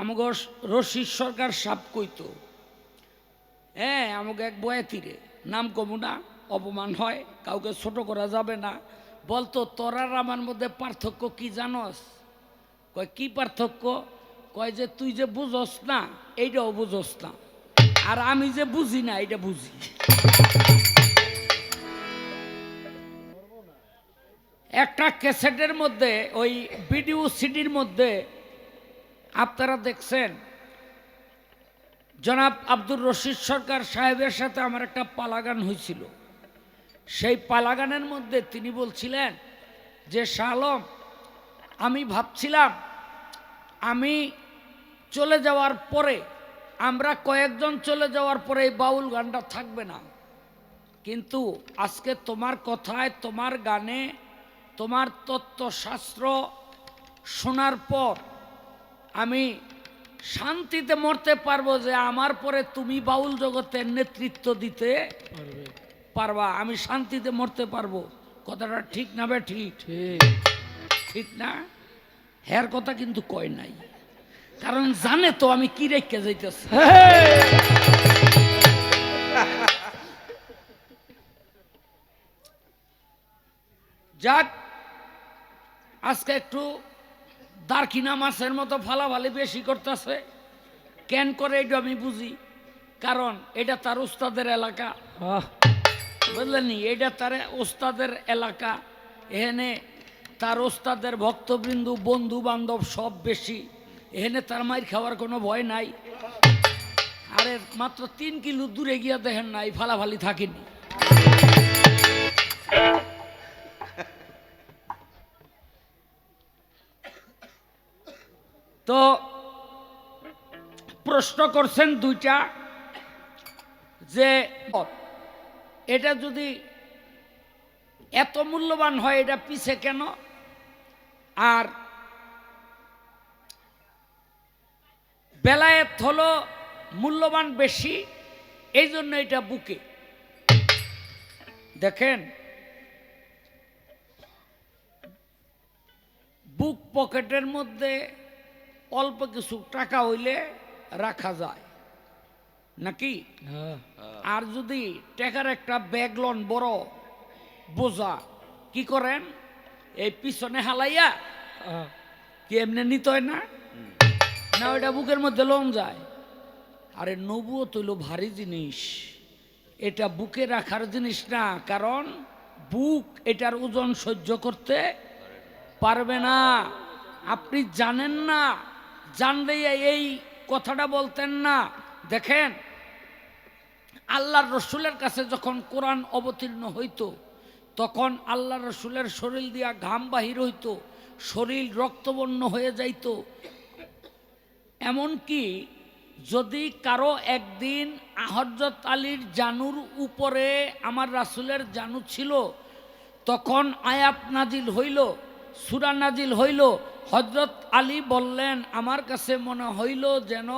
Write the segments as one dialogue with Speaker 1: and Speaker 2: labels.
Speaker 1: আমাকে রশিদ সরকার সাপ কইতো। হ্যাঁ আমাকে এক বয়াতিরে নাম কমু না, অপমান হয়, কাউকে ছোট করা যাবে না। বলতো, তোরার আমার মধ্যে পার্থক্য কি জানস? কয়, কি পার্থক্য? কয় যে, তুই যে বুঝস না, এইটাও বুঝস না। আর আমি যে বুঝি না এটা বুঝি। একটা ক্যাসেটের মধ্যে, ওই ভিডিও সিডির মধ্যে আপনারা দেখছেন, জনাব আব্দুর রশিদ সরকার সাহেবের সাথে আমার একটা পালাগান হয়েছিল। সেই পালাগানের মধ্যে তিনি বলছিলেন যে, শালম, আমি ভাবছিলাম, আমি চলে যাওয়ার পরে, আমরা কয়েকজন চলে যাওয়ার পরে এই বাউল গানটা থাকবে না। কিন্তু আজকে তোমার কথায়, তোমার গানে, তোমার তত্ত্বশাস্ত্র শোনার পর আমি শান্তিতে মরতে পারব যে আমার পরে তুমি বাউল জগতের নেতৃত্ব দিতে পারবা। আমি শান্তিতে মরতে পারব। কথাটা ঠিক না বে ঠিক?
Speaker 2: ঠিক।
Speaker 1: না? হ্যার কথা কিন্তু কয় নাই। কারণ জানে তো আমি কি রেখে যাইতেছি। যাক আজকে একটু দারকিনা মাছের মতো ফালাফালি বেশি করতেছে। কেন করে এটা আমি বুঝি? কারণ এটা তার উস্তাদের এলাকা। বুঝলেনি এটা তার ওস্তাদের এলাকা। এখানে তার ওস্তাদের ভক্তবৃন্দু বন্ধু বান্ধব সব বেশি। এখানে তার মায়ের খাওয়ার কোনো ভয় নাই। আরে মাত্র তিন কিলো দূরে গিয়া দেখেন নাই ফালাফালি থাকেনি। তো প্রশ্ন করছেন দুইটা যে, এটা যদি এত মূল্যবান হয়, এটা পিছে কেন? আর বেলায়েত হলো মূল্যবান বেশি এই জন্য এটা বুকে। দেখেন, বুক পকেটের মধ্যে অল্প কিছু টাকা হইলে রাখা যায়। নাকি?
Speaker 2: হ্যাঁ,
Speaker 1: আর যদি টেকার একটা ব্যাগ লন বড় বোঝা কি করেন? এই পিছনে হালাইয়া
Speaker 2: আহ,
Speaker 1: কি এমনি নিতে হয় না? না ওইটা বুকের মধ্যে লন যায়। আরে নবুও তৈল ভারী জিনিস। এটা বুকে রাখার জিনিস না কারণ বুক এটার ওজন সহ্য করতে পারবে না। আপনি জানেন না জানলেই এই কথাটা বলতেন না। দেখেন, আল্লাহর রসুলের কাছে যখন কোরআন অবতীর্ণ হইত, তখন আল্লাহ রসুলের শরীর দিয়া ঘাম বাহির হইতো, শরীর রক্তবর্ণ হয়ে যাইতো। এমনকি যদি কারও একদিন হজরত আলীর জানুর উপরে আমার রাসুলের জানু ছিল, তখন আয়াত নাজিল হইল। সুরা নাজিল হইল হজরত আলী বললেন, আমার কাছে মনে হইল যেন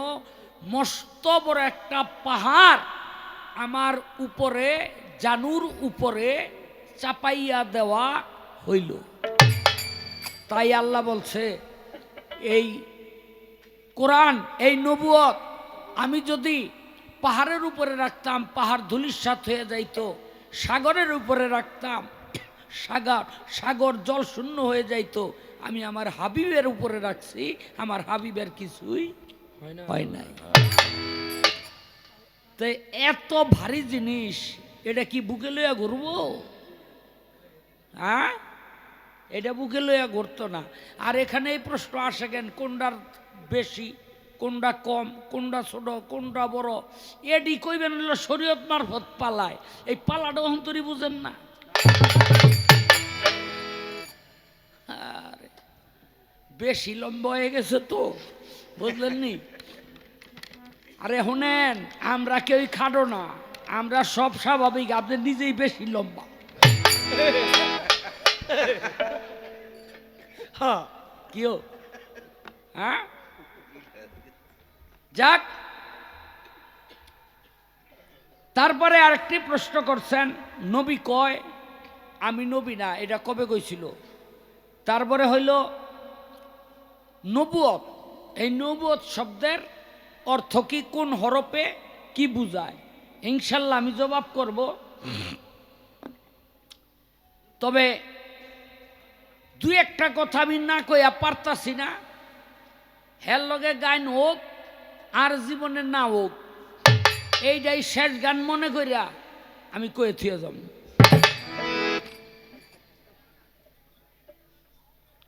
Speaker 1: মস্ত বড় একটা পাহাড় আমার উপরে, জানুর উপরে চাপাইয়া দেওয়া হইল। তাই আল্লাহ বলছে, এই কোরআন, এই নবুয়ত আমি যদি পাহাড়ের উপরে রাখতাম, পাহাড় ধুলিস্বাত হয়ে যাইতো, সাগরের উপরে রাখতাম সাগর সাগর জল শূন্য হয়ে যাইতো। আমি আমার হাবিবের উপরে রাখছি আমার হাবিবের কিছুই
Speaker 2: হয় না।
Speaker 1: নাই। তো এত ভারী জিনিস এটা কি বুকে লইয়া ঘুরবো? হ্যাঁ এটা বুকে লইয়া ঘুরতো না। আর এখানে এই প্রশ্ন আসে কেন? কোনটার বেশি কোনটা কম কোনটা ছোট কোনটা বড়? এডি কইবেন হলো শরীয়ত মারফত পালায়। এই পালাটা অন্তরি বুঝেন না। বেশি লম্বা হয়ে গেছে তো বুঝলেন নি আরে শুনেন আমরা কেউই খাটো না আমরা সব স্বাভাবিক আপনি নিজেই বেশি লম্বা।
Speaker 2: হ্যাঁ,
Speaker 1: কিও হ্যাঁ? যাক। তারপরে আরেকটি প্রশ্ন করছেন নবী কয়? আমি নবী না এটা কবে কইছিল? তারপরে হইল নবুয়ত। এই নবুয়ত শব্দের অর্থ কি? কোন হরপে কি বুঝায়? ইনশাল্লাহ আমি জবাব করব। তবে দুই একটা কথা আমি না কইয়া পারতাছি না। হের লগে গান হোক, আর জীবনে না হোক, এইটাই শেষ গান মনে করিয়া আমি কয়ে থুয়ে যাব।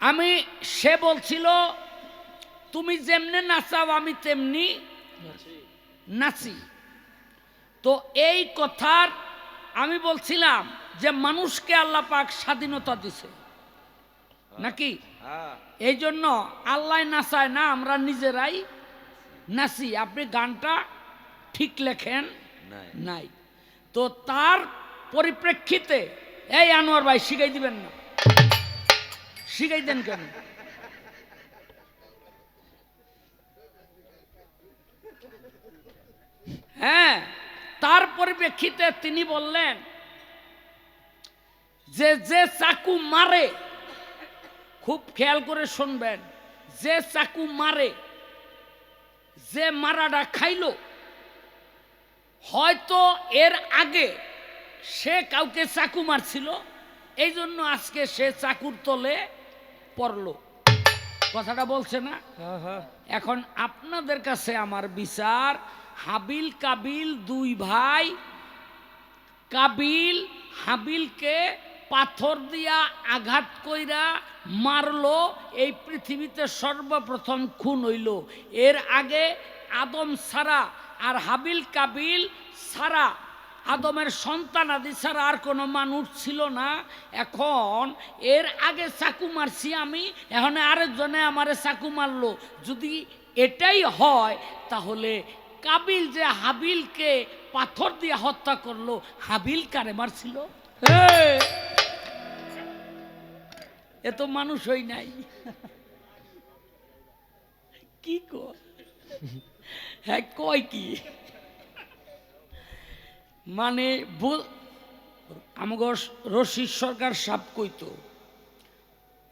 Speaker 1: আমি সে বলছিল তুমি যেমনে নাচাও আমি তেমনি নাচি। তো এই কথার আমি বলছিলাম যে মানুষকে আল্লাহ পাক স্বাধীনতা দিছে। নাকি?
Speaker 2: হ্যাঁ।
Speaker 1: এই জন্য আল্লাহ নাচায় না আমরা নিজেরাই নাচি। আপনি গানটা ঠিক লেখেন
Speaker 2: নাই।
Speaker 1: নাই। তো তার পরিপ্রেক্ষিতে এই আনোয়ার ভাই শিখাই দিবেন না। শিখাই দেন কেন? হ্যাঁ তার পরিপ্রেক্ষিতে তিনি বললেন, যে যে চাকু মারে, খুব খেয়াল করে শুনবেন, যে চাকু মারে, যে মারাটা খাইলো, হয়তো এর আগে সে কাউকে চাকু মারছিল এই জন্য আজকে সে চাকুর তলে পড়ল। কথাটা বলছে না?
Speaker 2: হ্যাঁ হ্যাঁ।
Speaker 1: এখন আপনাদের কাছে আমার বিচার হাবিল কাবিল দুই ভাই কাবিল হাবিলকে পাথর দিয়া আঘাত কইরা মারলো এই পৃথিবীতে সর্বপ্রথম খুন হইল। এর আগে আদম সারা আর হাবিল কাবিল ছাড়া আদমের সন্তান আদি ছাড়া আর কোনো মানুষ ছিল না। এখন এর আগে চাকু মারছি আমি এখন আরেকজনে আমারে চাকু মারলো। যদি এটাই হয় তাহলে কাবিল যে হাবিলকে পাথর দিয়ে হত্যা করল হাবিল কারে মারছিল। এ তো মানুষ হই নাই। কি ক হ্যাঁ কয় কি? মানে আমাকে রশিদ সরকার সাপ কইতো।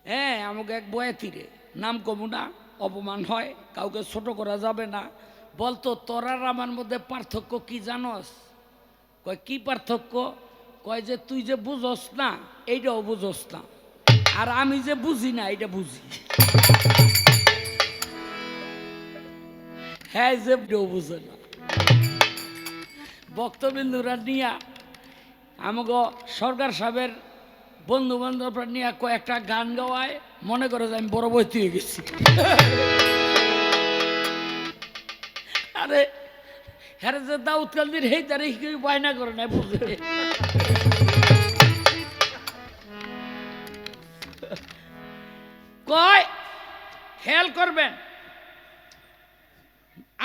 Speaker 1: হ্যাঁ আমাকে এক বয়াতিরে নাম কমু না, অপমান হয়, কাউকে ছোট করা যাবে না। বলতো, তোরার আমার মধ্যে পার্থক্য কি জানস? কয়, কি পার্থক্য? কয় যে, তুই যে বুঝস না, এইটাও বুঝস না। আর আমি যে বুঝি না এটা বুঝি। হ্যাঁ যে বুঝে না। বক্তবিন্দুরা নিয়া আমাকে সরকার সাহেবের বন্ধু বান্ধবরা নিয়ে কয়েকটা গান গাওয়ায় মনে করে যে আমি বড় বইতে হয়ে গেছি। আরে হ্যাঁ যে দাউদ কালদির হেই তারে কেউ বায়না করে না বুঝে কয়, খেয়াল করবেন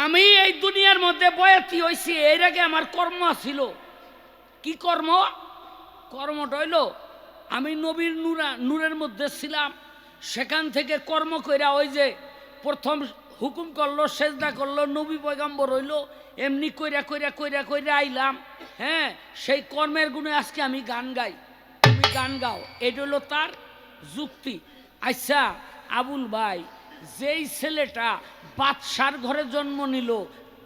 Speaker 1: আমি এই দুনিয়ার মধ্যে বয়াতি হয়েছি, এর আগে আমার কর্ম ছিল। কি কর্ম? কর্মটা হইল, আমি নবীর নূরা, নূরের মধ্যে ছিলাম। সেখান থেকে কর্ম কইরা ওই যে প্রথম হুকুম করল, সেজদা করল, নবী পয়গাম্বর হইল, এমনি কইরা কইরা কইরা কইরা আইলাম। হ্যাঁ সেই কর্মের গুণে আজকে আমি গান গাই। তুমি গান গাও। এটা হলো তার যুক্তি। আচ্ছা আবুল ভাই যেই ছেলেটা বাদশার ঘরে জন্ম নিল,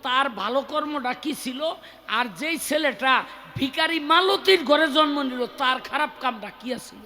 Speaker 1: তার ভালো কর্মটা কি ছিল? আর যেই ছেলেটা ভিকারি মালতির ঘরে জন্ম নিল, তার খারাপ কামটা কি আছিল?